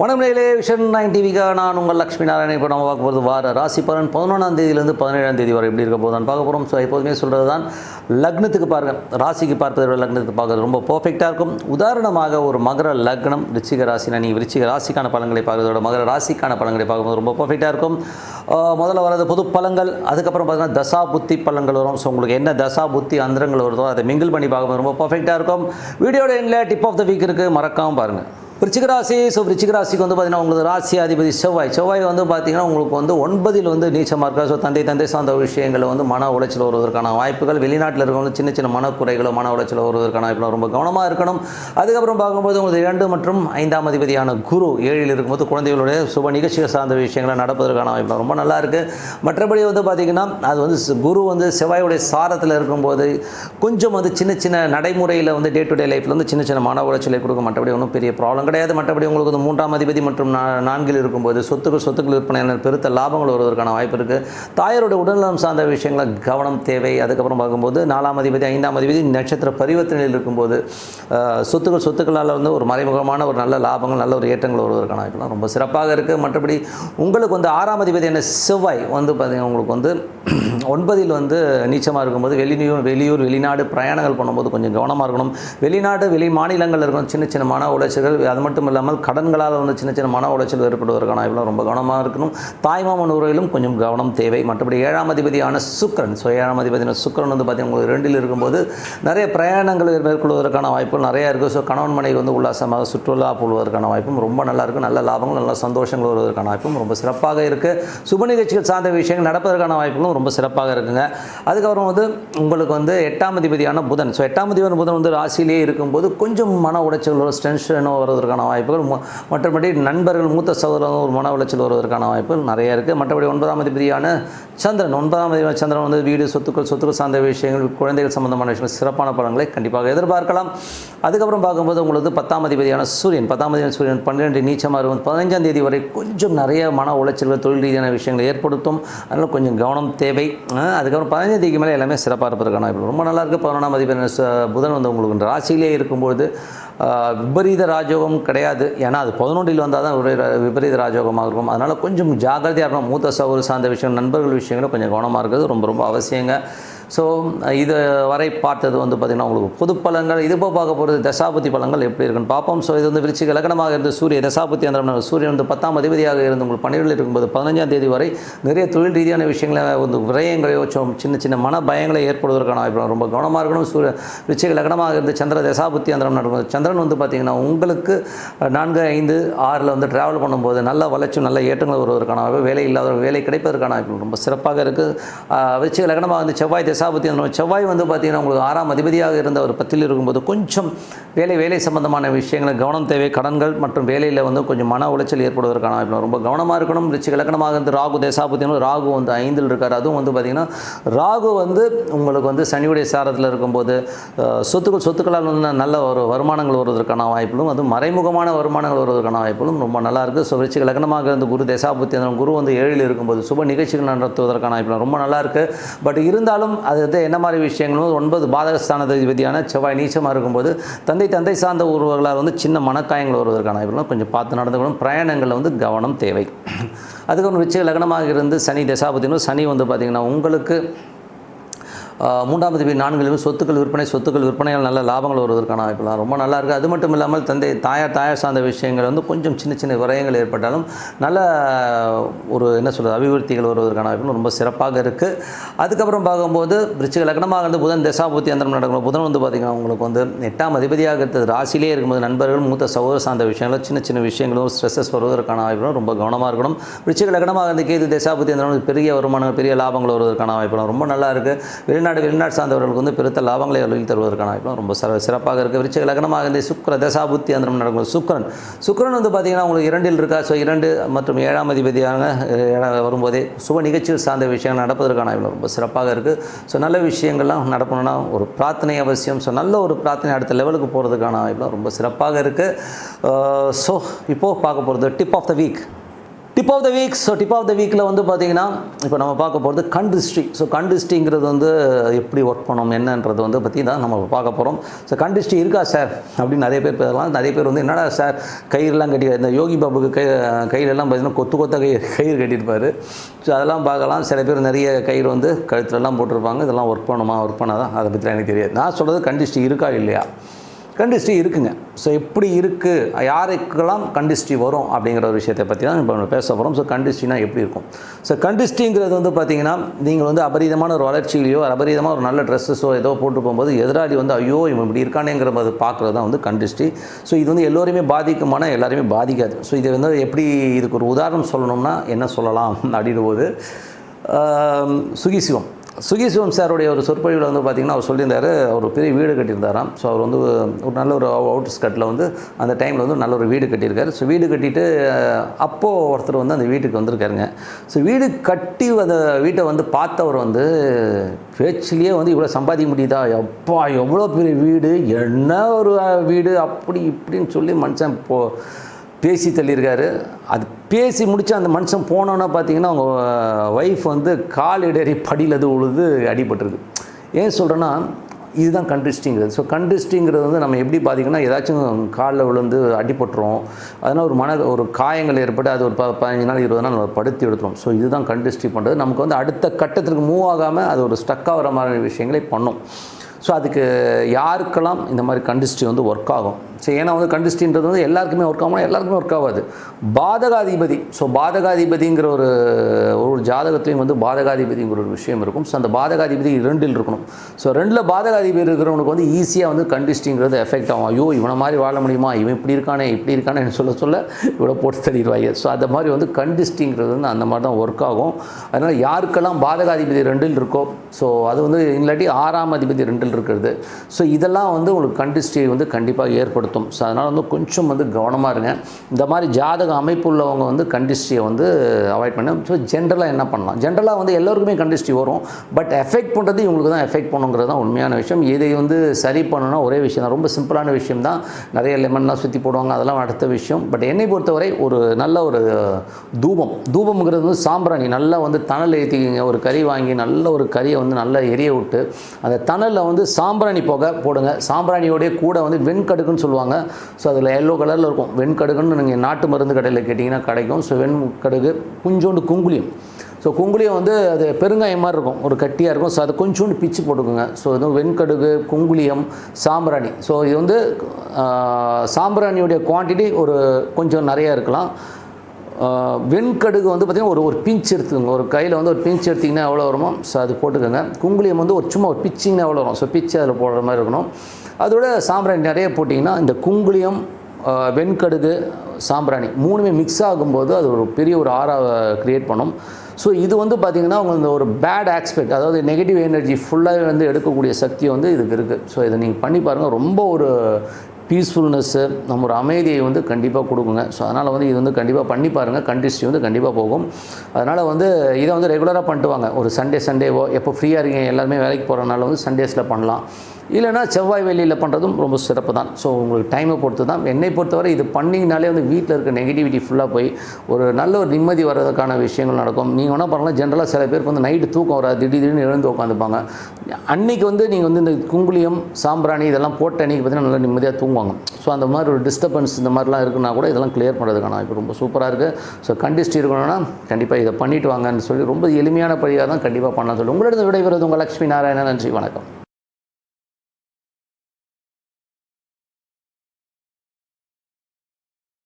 வணக்கம்லே vision nine டிவிக்காக நான் உங்கள் லக்ஷ்மி நாராயணன். இப்போ நம்ம பார்க்க போகிறது வார ராசி பலன். பதினொன்றாம் தேதியிலேருந்து பதினேழாம் தேதி வரை எப்படி இருக்க போதான் பார்க்க போகிறோம் ஸோ எப்போதுமே சொல்கிறது தான் லக்னத்துக்கு பாருங்கள் ராசிக்கு பார்ப்பதை விட லக்னத்துக்கு பார்க்குறது ரொம்ப பர்ஃபெக்டாக இருக்கும். உதாரணமாக ஒரு மகர லக்னம் ரிச்சிக ராசினா நீ விருச்சிக ராசிக்கான பலன்களை பார்க்குறதோட மகர ராசிக்கான பலன்களை பார்க்கும்போது ரொம்ப பர்ஃபெக்டாக இருக்கும். முதல்ல வரது பொது பழங்கள் அதுக்கப்புறம் பார்த்தீங்கன்னா தசா புத்தி பலன்கள் வரும். ஸோ உங்களுக்கு என்ன தசா புத்தி அந்தரங்கள் வருதோ அதை மிங்கிள் பண்ணி பார்க்கும்போது ரொம்ப பர்ஃபெக்டாக இருக்கும். வீடியோட எண்டில் டிப் ஆஃப் த வீக் இருக்குது மறக்காமல் பாருங்கள் விருச்சிகராசி ஸோ விருச்சிகராசிக்கு வந்து பார்த்தீங்கன்னா உங்களுக்கு ராசி அதிபதி செவ்வாய். செவ்வாய் வந்து பார்த்தீங்கன்னா உங்களுக்கு வந்து ஒன்பதில் வந்து நீச்சமாக இருக்கா? ஸோ தந்தை தந்தை சார்ந்த விஷயங்கள் வந்து மன உளைச்சல் வருவதற்கான வாய்ப்புகள். வெளிநாட்டில் இருக்கவங்க சின்ன சின்ன மனக்குறைகளோ மன உளைச்சல் வருவதற்கான வாய்ப்புகள் ரொம்ப கவனமாக இருக்கணும். அதுக்கப்புறம் பார்க்கும்போது உங்களுக்கு இரண்டு மற்றும் ஐந்தாம் அதிபதியான குரு ஏழில் இருக்கும்போது குழந்தைகளுடைய சுப நிகழ்ச்சிகள் சார்ந்த விஷயங்களை நடப்பதற்கான வாய்ப்பு ரொம்ப நல்லா இருக்குது மற்றபடி வந்து பார்த்திங்கன்னா அது வந்து குரு வந்து செவ்வாயுடைய சாரத்தில் இருக்கும்போது கொஞ்சம் வந்து சின்ன சின்ன நடைமுறையில் வந்து டே டு டே லைஃப்பில் வந்து சின்ன சின்ன மன உளைச்சலை கொடுக்கும். மற்றபடி ஒன்றும் பெரிய ப்ராப்ளம் கிடையாது. மற்றபடி உங்களுக்கு வந்து மூன்றாம் அதிபதி மற்றும் நான்கில் இருக்கும்போது சொத்துக்கள் சொத்துக்கள் விற்பனை பெருத்த லாபங்கள் வருவதற்கான வாய்ப்பு இருக்குது தாயாருடைய உடல்நலம் சார்ந்த விஷயங்கள கவனம் தேவை. அதுக்கப்புறம் பார்க்கும்போது நாலாம் அதிபதி ஐந்தாம் அதிபதி நட்சத்திர பரிவர்த்தனையில் இருக்கும்போது சொத்துக்கள் சொத்துக்களால் வந்து ஒரு மறைமுகமான ஒரு நல்ல லாபங்கள் நல்ல ஒரு ஏற்றங்கள் வருவதற்கான வாய்ப்புலாம் ரொம்ப சிறப்பாக இருக்குது மற்றபடி உங்களுக்கு வந்து ஆறாம் அதிபதியான செவ்வாய் வந்து பார்த்திங்கன்னா உங்களுக்கு வந்து ஒன்பதில் வந்து நீச்சமாக இருக்கும்போது வெளியூர் வெளியூர் வெளிநாடு பிரயாணங்கள் பண்ணும்போது கொஞ்சம் கவனமாக இருக்கணும். வெளிநாடு வெளி மாநிலங்கள் இருக்கணும். சின்ன சின்ன மன உளைச்சல்கள் அது மட்டும் இல்லாமல் கடன்களால் வந்து சின்ன சின்ன மன உளைச்சல் ஏற்படுவதற்கான வாய்ப்புலாம் ரொம்ப கவனமாக இருக்கணும். தாய்மாமன் உறவிலும் கொஞ்சம் கவனம் தேவை. மற்றபடி ஏழாம் அதிபதியான சுக்கரன். ஸோ ஏழாம் அதிபதியான சுக்கிரன் வந்து பார்த்தீங்கன்னா உங்களுக்கு ரெண்டில் இருக்கும்போது நிறைய பிரயாணங்கள் மேற்கொள்வதற்கான வாய்ப்புகள் நிறைய இருக்குது ஸோ கணவன் மனைவி வந்து உல்லாசமாக சுற்றுலா போடுவதற்கான வாய்ப்பும் ரொம்ப நல்லா இருக்கும் நல்ல லாபங்கள் நல்ல சந்தோஷங்கள் வருவதற்கான வாய்ப்பும் ரொம்ப சிறப்பாக இருக்குது சுப நிகழ்ச்சிகள் சார்ந்த விஷயங்கள் நடப்பதற்கான வாய்ப்புகளும் ரொம்ப சிறப்பாக இருக்குங்க. அதுக்கப்புறம் வந்து உங்களுக்கு வந்து எட்டாம் அதிபதியான புதன். ஸோ எட்டாம் அதிபதியான புதன் வந்து ராசியிலேயே இருக்கும்போது கொஞ்சம் மன உளைச்சல் டென்ஷனோ வருவதற்கான வாய்ப்புகள் மற்றபடி நண்பர்கள் மூத்த சகோதரர்கள் ஒரு மன உளைச்சல் வருவதற்கான வாய்ப்புகள் நிறைய இருக்குது மற்றபடி ஒன்பதாம் அதிபதியான சந்திரன் ஒன்பதாம் அதிபதி சந்திரன் வந்து வீடு சொத்துக்கள் சொத்துக்கள் சார்ந்த விஷயங்கள் குழந்தைகள் சம்பந்தமான விஷயங்கள் சிறப்பான பலன்களை கண்டிப்பாக எதிர்பார்க்கலாம். அதுக்கப்புறம் பார்க்கும்போது உங்களுக்கு பத்தாம் அதிபதியான சூரியன் பத்தாம் அதிபதி சூரியன் பன்னிரெண்டு நீச்சமாக இருக்கும். பதினஞ்சாம் தேதி வரை கொஞ்சம் நிறைய மன உளைச்சல்கள் தொழில் ரீதியான விஷயங்களை ஏற்படுத்தும். அதனால் கொஞ்சம் கவனம் தேவை. அதுக்கப்புறம் பதினஞ்சாம் தேதிக்கு மேலே எல்லாமே சிறப்பாக இருப்பதற்கான வாய்ப்பு ரொம்ப நல்லா இருக்குது பதினொன்றாம் அதிபதியான புதன் வந்து உங்களுக்கு ராசியிலே இருக்கும்போது விபரீத ராஜயோகம் கிடையாது. ஏன்னா அது பதினொன்றில் வந்தால் தான் ஒரு விபரீத ராஜயோகமாக இருக்கும். அதனால் கொஞ்சம் ஜாக்கிரதையாக இருக்கணும். மூத்த சகோதர சார்ந்த விஷயம் நண்பர்கள் விஷயங்களும் கொஞ்சம் கவனமாக இருக்கிறது ரொம்ப ரொம்ப அவசியங்க. ஸோ இது வரை பார்த்தது வந்து பார்த்திங்கன்னா உங்களுக்கு பொது பழங்கள் இது போக பார்க்க போகிறது தசாபதி பழங்கள் எப்படி இருக்குன்னு பார்ப்போம். ஸோ இது வந்து விருச்சிக லக்னமாக இருந்து சூரிய தசாபதி அந்த சூரியன் வந்து பத்தாம் அதிபதியாக இருந்து உங்களுக்கு பன்னிரெண்டில் இருக்கும்போது பதினஞ்சாம் தேதி வரை நிறைய தொழில் ரீதியான விஷயங்களை வந்து விரயங்களையோ சின்ன சின்ன மன பயங்களை ஏற்படுவதற்கான வாய்ப்பு ரொம்ப கவனமாக இருக்கணும். சூரிய விருச்சிக லக்னமாக இருந்து சந்திர தசாபுத்தி அந்தரம் நடக்கும் சந்திரன் வந்து பார்த்திங்கன்னா உங்களுக்கு நான்கு ஐந்து ஆறில் வந்து ட்ராவல் பண்ணும்போது நல்ல வளர்ச்சி நல்ல ஏற்றங்கள் வருவதற்கான வாய்ப்பு வேலை இல்லாதவர்கள் வேலை கிடைப்பதற்கான வாய்ப்பு ரொம்ப சிறப்பாக இருக்குது விருச்சிக லக்னமாக வந்து செவ்வாய் தசாபுத்தி செவ்வாய் வந்து பார்த்திங்கன்னா உங்களுக்கு ஆறாம் அதிபதியாக இருந்த ஒரு பத்தில் இருக்கும்போது கொஞ்சம் வேலை வேலை சம்பந்தமான விஷயங்களை கவனம் தேவை. கடன்கள் மற்றும் வேலையில் வந்து கொஞ்சம் மன உளைச்சல் ஏற்படுவதற்கான வாய்ப்பு ரொம்ப கவனமாக இருக்கணும். ரிச்சி இலக்கணமாக இருந்து ராகு தேசாபத்தியும் ராகு வந்து ஐந்தில் இருக்கார். அதுவும் வந்து பார்த்திங்கன்னா ராகு வந்து உங்களுக்கு வந்து சனியுடைய சாரத்தில் இருக்கும்போது சொத்துக்கள் சொத்துக்களால் வந்து நல்ல ஒரு வருமானங்கள் வருவதற்கான வாய்ப்புகளும் அது மறைமுகமான வருமானங்கள் வருவதற்கான வாய்ப்புகளும் ரொம்ப நல்லாயிருக்கு ஸோ ரிச்சி இலக்கணமாக இருந்து குரு தேசாபுத்தி குரு வந்து ஏழில் இருக்கும்போது சுப நிகழ்ச்சிகள் நடத்துவதற்கான வாய்ப்புகள் ரொம்ப நல்லா இருக்குது பட் இருந்தாலும் அது வந்து என்ன மாதிரி விஷயங்களும் ஒன்பது பாதகஸ்தானதிபதியான செவ்வாய் நீச்சமாக இருக்கும்போது தந்தை தந்தை சார்ந்த உறவுகளால் வந்து சின்ன மனக்காயங்கள் வருவதற்கான இவர்களும் கொஞ்சம் பார்த்து நடந்துக்கணும் பிரயாணங்களில் வந்து கவனம் தேவை. அதுக்கப்புறம் விச்சய லக்னமாக இருந்து சனி தசாபதினும் சனி வந்து பார்த்திங்கன்னா உங்களுக்கு மூன்றாம் தேதி நான்கிலும் சொத்துக்கள் விற்பனை சொத்துக்கள் விற்பனையால் நல்ல லாபங்கள் வருவதற்கான வாய்ப்புலாம் ரொம்ப நல்லா இருக்குது அது மட்டும் இல்லாமல் தந்தை தாயார் தாயார் சார்ந்த விஷயங்கள் வந்து கொஞ்சம் சின்ன சின்ன விரயங்கள் ஏற்பட்டாலும் நல்ல ஒரு என்ன சொல்கிறது அபிவிருத்திகள் வருவதற்கான வாய்ப்புகள் ரொம்ப சிறப்பாக இருக்குது அதுக்கப்புறம் பார்க்கும்போது விருச்சிக லக்னமாக இருந்து புதன் தசாபூர்த்தி அந்தரம் நடக்கும் புதன் வந்து பார்த்திங்கன்னா உங்களுக்கு வந்து எட்டாம் அதிபதியாக இருக்கிறது. ராசியிலே இருக்கும்போது நண்பர்கள் மூத்த சகோதர சார்ந்த விஷயங்கள் சின்ன சின்ன விஷயங்களும் ஸ்ட்ரெஸ்ஸஸ் வருவதற்கான வாய்ப்புகளும் ரொம்ப கவனமாக இருக்கணும். விருச்சிக லக்னமாக இருந்து கேது தசாபூர்த்தி அந்தரம் பெரிய வருமானம் பெரிய லாபங்கள் வருவதற்கான வாய்ப்புகளும் ரொம்ப நல்லா இருக்குது வெளிநாடு வெளிநாடு சார்ந்தவர்களுக்கு வந்து பெருத்த லாபங்களை அலுவலில் தருவதற்கான வாய்ப்பு ரொம்ப சிற சிறப்பாக இருக்குது விருச்சிக லக்னமாக இருந்து சுக்கர தசாபுத்தி அந்தரம் நடக்கும் சுக்கரன். சுக்கரன் வந்து பார்த்திங்கன்னா உங்களுக்கு இரண்டில் இருக்கா? ஸோ இரண்டு மற்றும் ஏழாம் அதிபதியாக வரும்போதே சுப நிகழ்ச்சிகள் சார்ந்த விஷயங்கள் நடப்பதற்கான வாய்ப்பு ரொம்ப சிறப்பாக இருக்குது ஸோ நல்ல விஷயங்கள்லாம் நடக்கணும்னா ஒரு பிரார்த்தனை அவசியம். ஸோ நல்ல ஒரு பிரார்த்தனை அடுத்த லெவலுக்கு போகிறதுக்கான வாய்ப்புலாம் ரொம்ப சிறப்பாக இருக்குது ஸோ இப்போது பார்க்க போகிறது tip of the week tip of the week so tip of the வீக்கில் வந்து பார்த்தீங்கன்னா இப்போ நம்ம பார்க்க போகிறது கண்டிஸ்ட்ரி ஸோ கண்டிஸ்ட்ரிங்கிறது வந்து எப்படி ஒர்க் பண்ணோம் என்னன்றது வந்து பற்றி தான் நம்ம பார்க்க போகிறோம் ஸோ கண்டிஸ்ட்ரி இருக்கா சார் அப்படின்னு நிறைய பேர் பேசலாம். நிறைய பேர் வந்து என்னடா சார் கயிறுலாம் கட்டி இந்த யோகி பாபுக்கு கை கையிலெல்லாம் பார்த்தீங்கன்னா கொத்து கொத்த கை கயிறு கட்டியிருப்பார். ஸோ அதெல்லாம் பார்க்கலாம். சில பேர் நிறைய கயிறு வந்து கழுத்துலலாம் போட்டிருப்பாங்க. இதெல்லாம் ஒர்க் பண்ணுமா ஒர்க் பண்ணாதான் அதை பற்றி எனக்கு தெரியாது. நான் சொல்கிறது கண்டிஸ்ட்ரி இருக்கா இல்லையா? கண்டிஸ்ட்ரி இருக்குங்க. ஸோ எப்படி இருக்குது யாருக்கெல்லாம் கண்டிஸ்டி வரும் அப்படிங்கிற ஒரு விஷயத்தை பற்றி தான் இப்போ நம்ம பேச போகிறோம் ஸோ கண்டிஸ்டினா எப்படி இருக்கும்? ஸோ கண்டிஸ்டிங்கிறது வந்து பார்த்திங்கன்னா நீங்கள் வந்து அபரீதமான ஒரு வளர்ச்சியிலையோ அபரீதமாக ஒரு நல்ல ட்ரெஸ்ஸஸோ ஏதோ போட்டு போகும்போது எதிராளி வந்து ஐயோ இவன் இப்படி இருக்கானேங்கிற போது பார்க்குறது தான் வந்து கண்டிஸ்டி ஸோ இது வந்து எல்லோருமே பாதிக்குமானா எல்லாருமே பாதிக்காது. ஸோ இது வந்து எப்படி இதுக்கு ஒரு உதாரணம் சொல்லணும்னா என்ன சொல்லலாம் அப்படின்ற போது சுகிசிவம். சுகிசிவம் சுகிசிவம் சாருடைய ஒரு சொற்பொழிவில் வந்து பார்த்திங்கன்னா அவர் சொல்லியிருந்தார் அவர் பெரிய வீடு கட்டியிருந்தாராம். ஸோ அவர் வந்து ஒரு நல்ல ஒரு அவுட் ஸ்கட்டில் வந்து அந்த டைமில் வந்து நல்ல ஒரு வீடு கட்டியிருக்காரு. ஸோ வீடு கட்டிட்டு அப்போது ஒருத்தர் வந்து அந்த வீட்டுக்கு வந்திருக்காருங்க. ஸோ வீடு கட்டி அந்த வீட்டை வந்து பார்த்தவர் வந்து பேச்சிலேயே வந்து இவ்வளோ சம்பாதிக்க முடியுதா? எப்பா எவ்வளோ பெரிய வீடு என்ன ஒரு வீடு அப்படி இப்படின்னு சொல்லி மனுஷன் போ பேசி தள்ளியிருக்காரு. அது பேசி முடித்து அந்த மனுஷன் போனோன்னா பார்த்தீங்கன்னா அவங்க ஒய்ஃப் வந்து கால் இடறி படியில் அது உழுது அடிபட்டிருக்கு ஏன் சொல்கிறேன்னா இதுதான் கண்டிஸ்டிங்கிறது ஸோ கண்டிஸ்டிங்கிறது வந்து நம்ம எப்படி பார்த்திங்கன்னா ஏதாச்சும் காலில் விழுந்து அடிபட்டுரும் அதனால் ஒரு மன ஒரு காயங்கள் ஏற்பட்டு அது ஒரு ப பதினஞ்சு நாள் இருபது நாள் நம்ம படுத்தி எடுத்துரும் ஸோ இதுதான் கண்டிஸ்டி பண்ணுறது நமக்கு வந்து அடுத்த கட்டத்திற்கு மூவ் ஆகாமல் அது ஒரு ஸ்டக் ஆகிற மாதிரி விஷயங்களை பண்ணும். ஸோ அதுக்கு யாருக்கெல்லாம் இந்த மாதிரி கண்டிஸ்டி வந்து ஒர்க் ஆகும்? ஸோ ஏன்னா வந்து கண்டிஸ்டின்றது வந்து எல்லாருக்குமே ஒர்க் ஆகும்? எல்லாருக்குமே ஒர்க் ஆகாது. பாதகாதிபதி. ஸோ பாதகாதிபதிங்கிற ஒரு ஒரு ஜாதகத்துலையும் வந்து பாதகாதிபதிங்கிற ஒரு விஷயம் இருக்கும். ஸோ அந்த பாதகாதிபதி ரெண்டில் இருக்கணும். ஸோ ரெண்டில் பாதகாதிபதி இருக்கிறவனுக்கு வந்து ஈஸியாக வந்து கண்டிஸ்டிங்கிறது எஃபெக்ட் ஆகும். ஐயோ இவனை மாதிரி வாழ முடியுமா? இவன் இப்படி இருக்கானே இப்படி இருக்கானேன்னு சொல்ல சொல்ல இவ்வளோ போட்டு தள்ளிடுவாங்க. ஸோ அந்த மாதிரி வந்து கண்டிஸ்டிங்கிறது வந்து அந்த மாதிரி தான் ஒர்க் ஆகும். அதனால் யாருக்கெல்லாம் பாதகாதிபதி ரெண்டில் இருக்கோ ஸோ அது வந்து இல்லாட்டி ஆறாம் அதிபதி ரெண்டில் இருக்கிறது. ஸோ இதெல்லாம் வந்து உங்களுக்கு கண்டிஸ்டி வந்து கண்டிப்பாக ஏற்படுத்தும். ஸோ அதனால் வந்து கொஞ்சம் வந்து கவனமாக இருங்க. இந்த மாதிரி ஜாதக அமைப்பு உள்ளவங்க வந்து கண்டிஸ்ட்ரியை வந்து அவாய்ட் பண்ண. ஸோ ஜென்ரலாக என்ன பண்ணலாம்? ஜென்ரலாக வந்து எல்லோருக்குமே கண்டிஸ்ட்ரி வரும். பட் எஃபெக்ட் பண்ணுறது இவங்களுக்கு தான் எஃபெக்ட் பண்ணுங்கிறது தான் உண்மையான விஷயம். இதை வந்து சரி பண்ணணும்னா ஒரே விஷயம் தான். ரொம்ப சிம்பிளான விஷயம் தான். நிறைய லெமன்லாம் சுற்றி போடுவாங்க. அதெல்லாம் அடுத்த விஷயம். பட் என்னை பொறுத்தவரை ஒரு நல்ல ஒரு தூபம். தூபம்ங்கிறது வந்து சாம்பிராணி. நல்லா வந்து தணல் ஏற்றிக்கிங்க ஒரு கறி வாங்கி நல்ல ஒரு கறியை வந்து நல்லா எரிய விட்டு அந்த தணலில் வந்து சாம்பிராணி புகை போடுங்க. சாம்பிராணியோடைய கூட வந்து வெண்கடுக்குன்னு சொல்லுவாங்க. ஸோ அதில் எல்லோ கலரில் இருக்கும். வெண்கடுகுன்னு நீங்கள் நாட்டு மருந்து கடையில் கேட்டிங்கன்னா கிடைக்கும். ஸோ வெண்கடுகு கொஞ்சோண்டு குங்குளியம். ஸோ குங்குளியம் வந்து அது பெருங்காயம் மாதிரி இருக்கும். ஒரு கட்டியாக இருக்கும். ஸோ அதை கொஞ்சோண்டு பிச்சு போட்டுக்கோங்க. ஸோ இது வெண்கடுகு குங்குளியம் சாம்பிராணி. ஸோ இது வந்து சாம்பிராணியுடைய குவான்டிட்டி ஒரு கொஞ்சம் நிறையா இருக்கலாம். வெண்கடுகு வந்து பார்த்திங்கன்னா ஒரு ஒரு பிஞ்ச் எடுத்துக்கோங்க. ஒரு கையில் வந்து ஒரு பிஞ்ச் எடுத்திங்கன்னா எவ்வளோ வருமோ? ஸோ அது போட்டுக்கோங்க. குங்குளியம் வந்து ஒரு சும்மா ஒரு பிச்சிங்கன்னா எவ்வளோ வரும்? ஸோ பிச்சு அதில் போடுற மாதிரி இருக்கணும். அதோட சாம்பிராணி நிறைய போட்டிங்கன்னா இந்த குங்குளியம் வெண்கடுகு சாம்பிராணி மூணுமே மிக்ஸ் ஆகும்போது அது ஒரு பெரிய ஒரு ஆறாவை க்ரியேட் பண்ணும். ஸோ இது வந்து பார்த்திங்கன்னா உங்களுக்கு இந்த ஒரு பேட் ஆஸ்பெக்ட் அதாவது நெகட்டிவ் எனர்ஜி ஃபுல்லாகவே வந்து எடுக்கக்கூடிய சக்தி வந்து இதுக்கு இருக்குது ஸோ இதை நீங்கள் பண்ணி பாருங்கள் ரொம்ப ஒரு பீஸ்ஃபுல்னஸ்ஸு நம்ம ஒரு அமைதியை வந்து கண்டிப்பாக கொடுக்குங்க. ஸோ அதனால் வந்து இது வந்து கண்டிப்பாக பண்ணி பாருங்கள் கண்டிஸ்ட்ரி வந்து கண்டிப்பாக போகும். அதனால் வந்து இதை வந்து ரெகுலராக பண்ணிட்டு வாங்க. ஒரு சண்டே சண்டேவோ எப்போ ஃப்ரீயாக இருக்கீங்க எல்லாருமே வேலைக்கு போகிறனால வந்து சண்டேஸில் பண்ணலாம். இல்லைனா செவ்வாய் வெளியில் பண்ணுறதும் ரொம்ப சிறப்பு தான். ஸோ உங்களுக்கு டைமை பொறுத்து தான். என்னை பொறுத்தவரை இது பண்ணிங்கனாலே வந்து வீட்டில் இருக்க நெகட்டிவிட்டி ஃபுல்லாக போய் ஒரு நல்ல ஒரு நிம்மதி வர்றதுக்கான விஷயங்கள் நடக்கும். நீங்கள் வேணால் பண்ணலாம் ஜென்ரலாக சில பேருக்கு வந்து நைட்டு தூக்கம் வராது. திடீர் திடீர்னு எழுந்து உட்காந்துப்பாங்க. அன்னைக்கு வந்து நீங்கள் வந்து இந்த குங்குளியம் சாம்பிராணி இதெல்லாம் போட்ட அன்றைக்கி பார்த்தீங்கன்னா நல்லா நிம்மதியாக தூங்குவாங்க. ஸோ அந்த மாதிரி ஒரு டிஸ்டர்பன்ஸ் இந்த மாதிரிலாம் இருக்குன்னா கூட இதெல்லாம் கிளியர் பண்ணுறதுக்கான இப்போ ரொம்ப சூப்பராக இருக்குது ஸோ கண்டிஸ்ட் இருக்கணும்னா கண்டிப்பாக இதை பண்ணிட்டு வாங்கன்னு சொல்லி ரொம்ப எளிமையான படியாக தான் கண்டிப்பாக பண்ணலாம்னு சொல்லி உங்களிடம் விடைபெறுவது உங்கள் லக்ஷ்மி நாராயணன். நன்றி வணக்கம்.